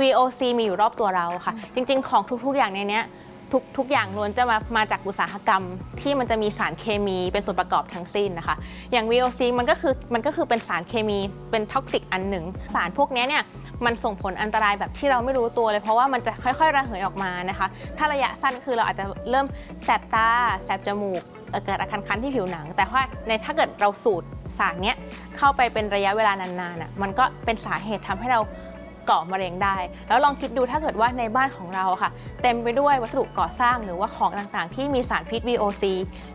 VOC มีอยู่รอบตัวเราค่ะ จริง ๆ ของทุก ๆ อย่างในเนี้ยทุกทุกอย่างล้วนจะมามาจากอุตสาหกรรมที่มันจะมีสารเคมีเป็นส่วนประกอบทั้งสิ้นนะคะ อย่าง VOC มันก็คือมันก็คือเป็นสารเคมีเป็นท็อกซิกอันหนึ่ง สารพวกเนี้ยเนี่ยมันส่งผลอันตรายแบบที่เราไม่รู้ตัวเลยเพราะว่ามันจะค่อยๆ ระเหยออกมานะคะ ถ้าระยะสั้นคือเราอาจจะเริ่มแสบตาแสบจมูกเอ่อเกิดอาการคันที่ผิวหนัง แต่ว่าในถ้าเกิดเราสูดสารเนี้ยเข้าไปเป็นระยะเวลานานๆอะมันก็เป็นสาเหตุทำให้เรา ก่อมะเร็งได้ แล้วลองคิดดูถ้าเกิดว่าในบ้านของเราค่ะ เต็มไปด้วยวัสดุก่อสร้างหรือว่าของต่างๆ ที่มีสารพิษ VOC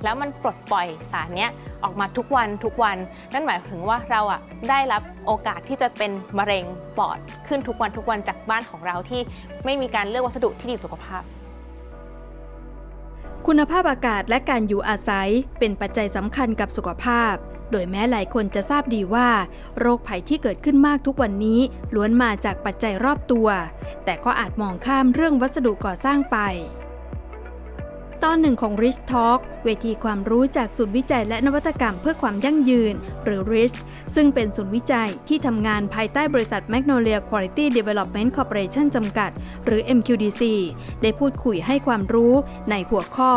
แล้วมันปลดปล่อยสารเนี้ยออกมาทุกวันทุกวัน นั่นหมายถึงว่าเราอะได้รับโอกาสที่จะเป็นมะเร็งปอดขึ้นทุกวันทุกวันจากบ้านของเราที่ไม่มีการเลือกวัสดุที่ดีสุขภาพคุณภาพอากาศและการอยู่อาศัยเป็นปัจจัยสำคัญกับสุขภาพ โดยแม้หลายคนจะทราบดีว่า โรคภัยที่เกิดขึ้นมากทุกวันนี้ล้วนมาจากปัจจัยรอบตัว แต่ก็อาจมองข้ามเรื่องวัสดุก่อสร้างไป ตอนหนึ่งของ Rich Talk เวทีความรู้จากศูนย์วิจัยและนวัตกรรมเพื่อความยั่งยืน หรือ RICH ซึ่งเป็นศูนย์วิจัยที่ทำงานภายใต้บริษัท Magnolia Quality Development Corporation จำกัด หรือ MQDC ได้พูดคุยให้ความรู้ในหัวข้อ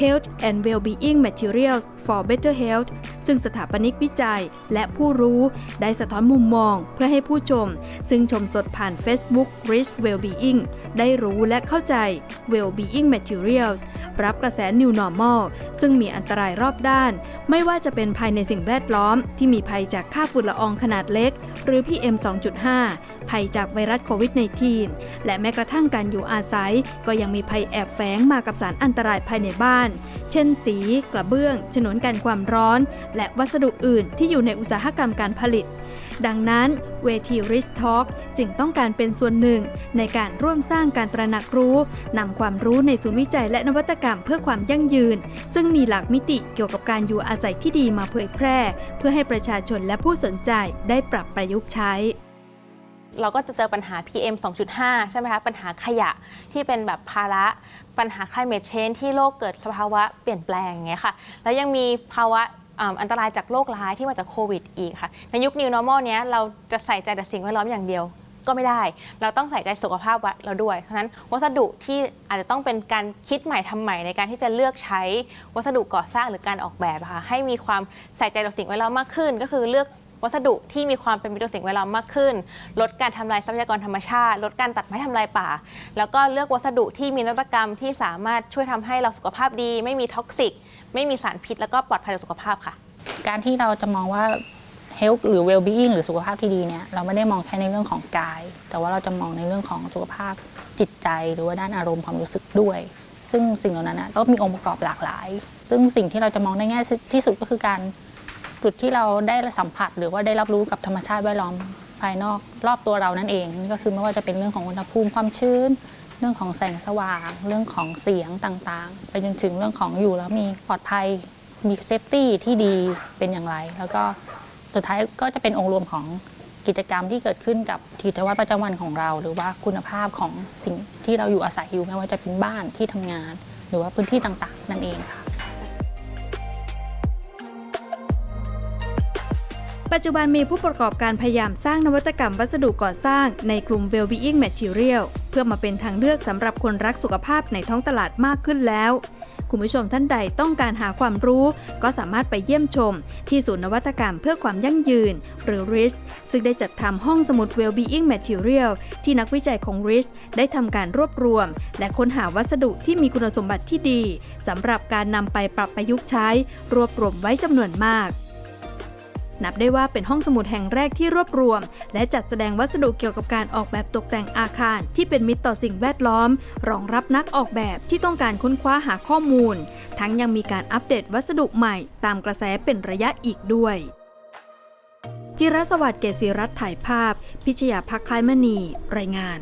Health and Wellbeing Materials for Better Health ซึ่งสถาปนิกวิจัยและผู้รู้ได้สะท้อนมุมมองเพื่อให้ผู้ชม ซึ่งชมสดผ่าน Facebook Rich Wellbeing ได้รู้และเข้าใจ Wellbeing Materials รับกระแส New Normal ซึ่งมีอันตรายรอบด้าน ไม่ว่าจะเป็นภายในสิ่งแวดล้อม ที่มีภัยจากค่าฝุ่นละอองขนาดเล็ก หรือ PM 2.5 ภัยจากไวรัสโควิด -19 และแม้กระทั่งการอยู่อาศัย ก็ยังมีภัยแอบแฝงมากับสารอันตรายภายในบ้าน เช่นสี กระเบื้อง ฉนวนกันความร้อน และวัสดุอื่นที่อยู่ในอุตสาหกรรมการผลิต ดังนั้นเวที Rich Talk จึงต้องการเป็นส่วนหนึ่ง ในการร่วมสร้างการตระหนักรู้นำความรู้ในศูนย์วิจัยและนวัตกรรมเพื่อความยั่งยืน ซึ่งมีหลักมิติเกี่ยวกับการอยู่อาศัยที่ดีมาเผยแพร่ เพื่อให้ประชาชนและผู้สนใจได้ปรับประยุกต์ใช้เราก็จะเจอปัญหา PM 2.5 ใช่ไหมคะ ปัญหาขยะที่เป็นแบบภาระ ปัญหา climate change ที่โลกเกิดสภาวะเปลี่ยนแปลงอย่างเงี้ยค่ะ แล้วยังมีภาวะ อ่าอันตรายจากโรคร้ายที่มาจากโควิดอีกค่ะ ในยุค New Normal เนี้ยเราจะใส่ใจแต่สิ่งแวดล้อมอย่างเดียวก็ไม่ได้ เราต้องใส่ใจสุขภาพเราด้วย เพราะฉะนั้นวัสดุที่อาจจะต้องเป็นการคิดใหม่ทำใหม่ในการที่จะเลือกใช้วัสดุก่อสร้างหรือการออกแบบค่ะให้มีความใส่ใจต่อสิ่งแวดล้อมมากขึ้น ก็คือเลือก วัสดุที่มีความเป็นมิตรต่อสิ่งแวดล้อมมากขึ้น ลดการทำลายทรัพยากรธรรมชาติ ลดการตัดไม้ทำลายป่า แล้วก็เลือกวัสดุที่มีนวัตกรรมที่สามารถช่วยทำให้เราสุขภาพดี ไม่มีท็อกซิก ไม่มีสารพิษ แล้วก็ปลอดภัยต่อสุขภาพค่ะ การที่เราจะมองว่า health หรือ well being หรือสุขภาพที่ดีเนี่ยเราไม่ได้มองแค่ในเรื่องของกาย แต่ว่าเราจะมองในเรื่องของสุขภาพจิตใจ หรือว่าด้านอารมณ์ความรู้สึกด้วย ซึ่งสิ่งเหล่านั้นนะก็มีองค์ประกอบหลากหลาย ซึ่งสิ่งที่เราจะมองได้ง่ายที่สุดก็คือการ จุดที่เราได้สัมผัส หรือว่าได้รับรู้กับธรรมชาติแวดล้อมภายนอกรอบตัวเรานั่นเองนี่ก็คือไม่ว่าจะเป็นเรื่องของอุณหภูมิความชื้น เรื่องของแสงสว่าง เรื่องของเสียงต่างๆ ไปจนถึงเรื่องของอยู่แล้วมีปลอดภัยมีเซฟตี้ที่ดีเป็นอย่างไร แล้วก็สุดท้ายก็จะเป็นองค์รวมของกิจกรรมที่เกิดขึ้นกับกิจวัตรประจำวันของเรา หรือว่าคุณภาพของสิ่งที่เราอยู่อาศัยอยู่ไม่ว่าจะเป็นบ้านที่ทำงาน หรือว่าพื้นที่ต่างๆ นั่นเองค่ะ ปัจจุบันมีผู้ประกอบการพยายามสร้างนวัตกรรมวัสดุก่อสร้างในกลุ่ม Wellbeing Material เพื่อมาเป็นทางเลือกสำหรับคนรักสุขภาพในท้องตลาดมากขึ้นแล้ว คุณผู้ชมท่านใดต้องการหาความรู้ ก็สามารถไปเยี่ยมชม ที่ศูนย์นวัตกรรมเพื่อความยั่งยืน หรือ RICH ซึ่งได้จัดทำห้องสมุด Wellbeing Material ที่นักวิจัยของ RICH ได้ทำการรวบรวม และค้นหาวัสดุที่มีคุณสมบัติที่ดีสำหรับการนำไปปรับประยุกต์ใช้ รวบรวมไว้จำนวนมาก นับได้ว่าเป็นห้องสมุดแห่งแรกที่รวบรวม และจัดแสดงวัสดุเกี่ยวกับการออกแบบตกแต่งอาคาร ที่เป็นมิตรต่อสิ่งแวดล้อม รองรับนักออกแบบที่ต้องการค้นคว้าหาข้อมูล ทั้งยังมีการอัปเดตวัสดุใหม่ ตามกระแสเป็นระยะอีกด้วยจิรสวัสดิ์เกษรัตน์ถ่ายภาพ พิชยาพักคล้ายมณี รายงาน